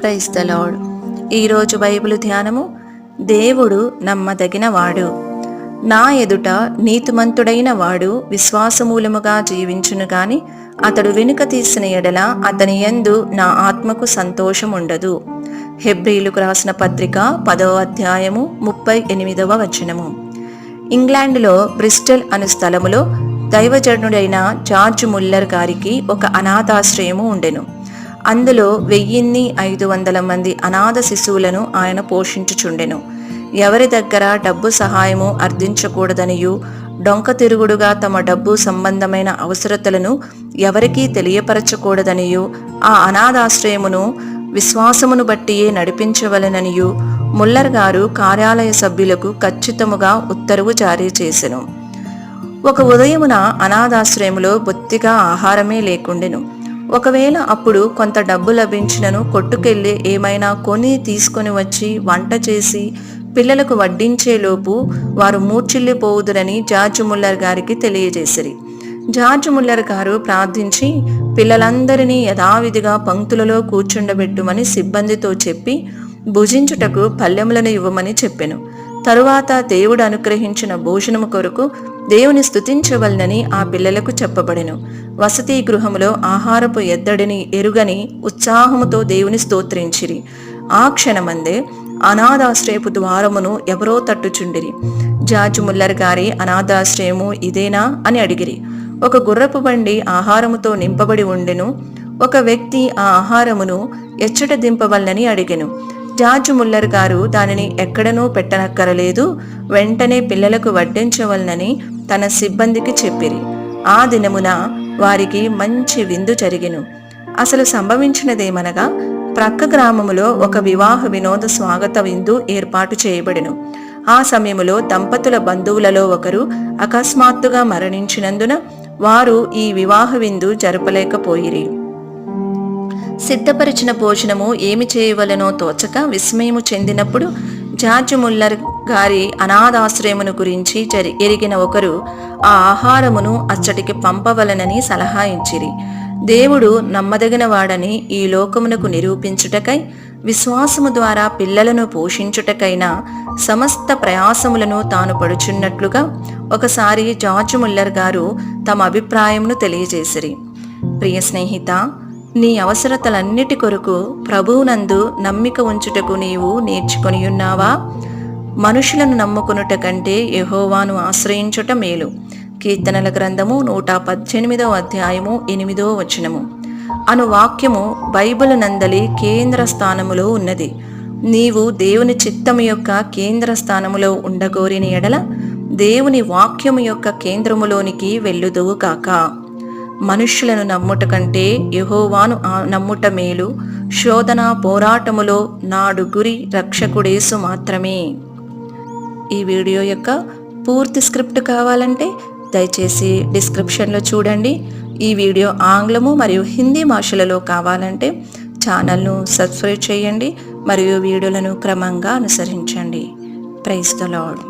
Praise the ఈరోజు Bible ధ్యానము దేవుడు నమ్మదగిన వాడు. నా ఎదుట నీతిమంతుడైన వాడు విశ్వాసమూలముగా జీవించును గాని అతడు వెనుక తీసిన ఎడల అతని యందు నా ఆత్మకు సంతోషం ఉండదు హెబ్రిలకు రాసిన పత్రిక పదవ అధ్యాయము ముప్పై ఎనిమిదవ వచనము. ఇంగ్లాండ్లో బ్రిస్టల్ అను స్థలములో దైవజనుడైన జార్జ్ ముల్లర్ గారికి ఒక అనాథాశ్రయము ఉండెను. అందులో వెయ్యిన్ని ఐదు వందల మంది అనాథ శిశువులను ఆయన పోషించుచుండెను. ఎవరి దగ్గర డబ్బు సహాయము అర్థించకూడదనియు డొంక తిరుగుడుగా తమ డబ్బు సంబంధమైన అవసరతలను ఎవరికీ తెలియపరచకూడదనియు ఆ అనాథాశ్రయమును విశ్వాసమును బట్టియే నడిపించవలననియు ముల్లర్ గారు కార్యాలయ సభ్యులకు ఖచ్చితముగా ఉత్తర్వు జారీ చేసెను. ఒక ఉదయమున అనాథాశ్రయములో బొత్తిగా ఆహారమే లేకుండెను. ఒకవేళ అప్పుడు కొంత డబ్బు లభించినను కొట్టుకెళ్ళి ఏమైనా కొని తీసుకొని వచ్చి వంట చేసి పిల్లలకు వడ్డించేలోపు వారు మూర్చిల్లిపోవుదురని జార్జ్ ముల్లర్ గారికి తెలియజేసిరి. జార్జ్ ముల్లర్ గారు ప్రార్థించి పిల్లలందరినీ యథావిధిగా పంక్తులలో కూర్చుండబెట్టుమని సిబ్బందితో చెప్పి భుజించుటకు పల్లెములను ఇవ్వమని చెప్పెను. తరువాత దేవుడు అనుగ్రహించిన భోజనము కొరకు దేవుని స్తుతించవలనని ఆ పిల్లలకు చెప్పబడెను. వసతి గృహములో ఆహారపు ఎద్దడిని ఎరుగని ఉత్సాహముతో దేవుని స్తోత్రించిరి. ఆ క్షణమందే అనాథాశ్రయపు ద్వారమును ఎవరో తట్టుచుండిరి. జార్జ్ ముల్లర్ గారి అనాథాశ్రయము ఇదేనా అని అడిగిరి. ఒక గుర్రపు బండి ఆహారముతో నింపబడి ఉండెను. ఒక వ్యక్తి ఆ ఆహారమును ఎచ్చట దింపవల్లని అడిగెను. జార్జ్ ముల్లర్ గారు దానిని ఎక్కడనూ పెట్టనక్కరలేదు వెంటనే పిల్లలకు వడ్డించవలనని తన సిబ్బందికి చెప్పిరి. ఆ దినమున వారికి మంచి విందు జరిగెను. అసలు సంభవించినదేమనగా ప్రక్క గ్రామములో ఒక వివాహ వినోద స్వాగత విందు ఏర్పాటు చేయబడెను. ఆ సమయములో దంపతుల బంధువులలో ఒకరు అకస్మాత్తుగా మరణించినందున వారు ఈ వివాహ విందు జరపలేకపోయిరి. సిద్ధపరిచిన భోజనము ఏమి చేయవలనో తోచక విస్మయము చెందినప్పుడు జార్జ్ ముల్లర్ గారి అనాథాశ్రయమును గురించి జరి ఎరిగిన ఒకరు ఆ ఆహారమును అచ్చటికి పంపవలనని సలహా ఇచ్చిరి. దేవుడు నమ్మదగిన వాడని ఈ లోకమునకు నిరూపించుటకై విశ్వాసము ద్వారా పిల్లలను పోషించుటకైనా సమస్త ప్రయాసములను తాను పడుచున్నట్లుగా ఒకసారి జార్జ్ ముల్లర్ గారు తమ అభిప్రాయమును తెలియజేసిరి. ప్రియ స్నేహిత నీ అవసరతలన్నిటి కొరకు ప్రభువునందు నమ్మిక ఉంచుటకు నీవు నేర్చుకొని ఉన్నావా? మనుషులను నమ్ముకునుట కంటే యహోవాను ఆశ్రయించుట మేలు. కీర్తనల గ్రంథము నూట పద్దెనిమిదవ అధ్యాయము ఎనిమిదో వచనము. అను వాక్యము బైబిల్ నందలి కేంద్ర స్థానములో ఉన్నది. నీవు దేవుని చిత్తము యొక్క కేంద్ర స్థానములో ఉండగోరిన ఎడల దేవుని వాక్యము యొక్క కేంద్రములోనికి వెళ్ళుదువు కాక. మనుష్యులను నమ్ముట కంటే యహోవాను నమ్ముట మేలు. శోధన పోరాటములో నాడు గురి రక్షకుడేసు మాత్రమే. ఈ వీడియో యొక్క పూర్తి స్క్రిప్ట్ కావాలంటే దయచేసి డిస్క్రిప్షన్లో చూడండి. ఈ వీడియో ఆంగ్లము మరియు హిందీ భాషలలో కావాలంటే ఛానల్ను సబ్స్క్రైబ్ చేయండి మరియు వీడియోలను క్రమంగా అనుసరించండి. Praise the lord